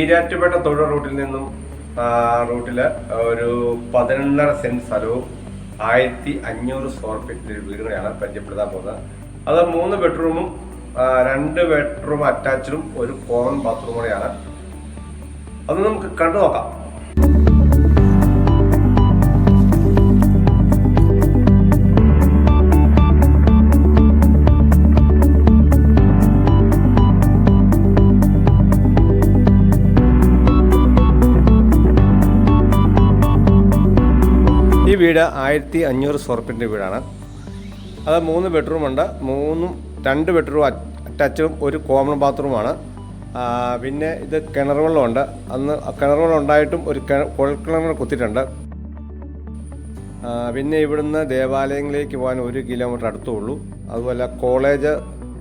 ഈരാറ്റുപേട്ട തൊഴിൽ റൂട്ടിൽ നിന്നും റൂട്ടിൽ ഒരു പതിനൊന്നര സെന്റ് സ്ഥലവും ആയിരത്തി അഞ്ഞൂറ് സ്ക്വയർ ഫീറ്റിന്റെ വീടുകളെയാണ് പരിചയപ്പെടുത്താൻ പോകുന്നത്. അത് മൂന്ന് ബെഡ്റൂമും രണ്ട് ബെഡ്റൂം അറ്റാച്ചും ഒരു കോമൺ ബാത്റൂം കൂടെയാണ്. അത് നമുക്ക് കണ്ടു നോക്കാം. വീട് ആയിരത്തി അഞ്ഞൂറ് സ്ക്വയർ ഫീറ്റിന്റെ വീടാണ്. അത് മൂന്ന് ബെഡ്റൂമുണ്ട് മൂന്നും രണ്ട് ബെഡ്റൂം അറ്റാച്ചും ഒരു കോമൺ ബാത്റൂമാണ് പിന്നെ ഇത് കിണർ വെള്ളമുണ്ട് അന്ന് കിണർ വെള്ളം ഉണ്ടായിട്ടും ഒരു കിണ- കുഴൽക്കിണർ കുത്തിയിട്ടുണ്ട്. പിന്നെ ഇവിടുന്ന് ദേവാലയങ്ങളിലേക്ക് പോകാൻ ഒരു കിലോമീറ്റർ അടുത്തുള്ളൂ. അതുപോലെ കോളേജ്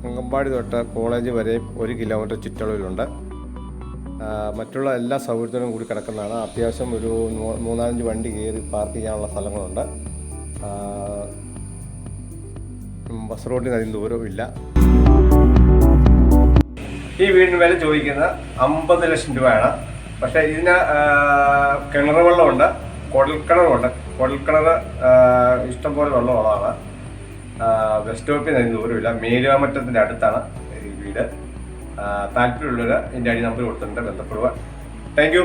അങ്കമ്പാടി തൊട്ട് കോളേജ് വരെയും ഒരു കിലോമീറ്റർ ചുറ്റളവിലുണ്ട്. മറ്റുള്ള എല്ലാ സൗകര്യത്തിനും കൂടി കിടക്കുന്നതാണ്. അത്യാവശ്യം ഒരു മൂന്നാലഞ്ച് വണ്ടി കയറി പാർക്ക് ചെയ്യാനുള്ള സ്ഥലങ്ങളുണ്ട്. ബസ് റോഡിന് അതിന് ദൂരവും ഇല്ല. ഈ വീടിന് വില ചോദിക്കുന്നത് അമ്പത് ലക്ഷം രൂപയാണ്. പക്ഷേ ഇതിന് കിണർ വെള്ളമുണ്ട് കുഴൽക്കിണറുണ്ട് കുഴൽക്കിണർ ഇഷ്ടംപോലെ വെള്ളമുള്ളതാണ് ബസ് സ്റ്റോപ്പിൽ നിന്ന് ദൂരമില്ല മേലുവാമറ്റത്തിന്റെ അടുത്താണ് ഈ വീട്. താല്പര്യമുള്ളവർ എന്റെ അടി നമ്പർ കൊടുത്തിട്ടുണ്ട് ബന്ധപ്പെടുക താങ്ക്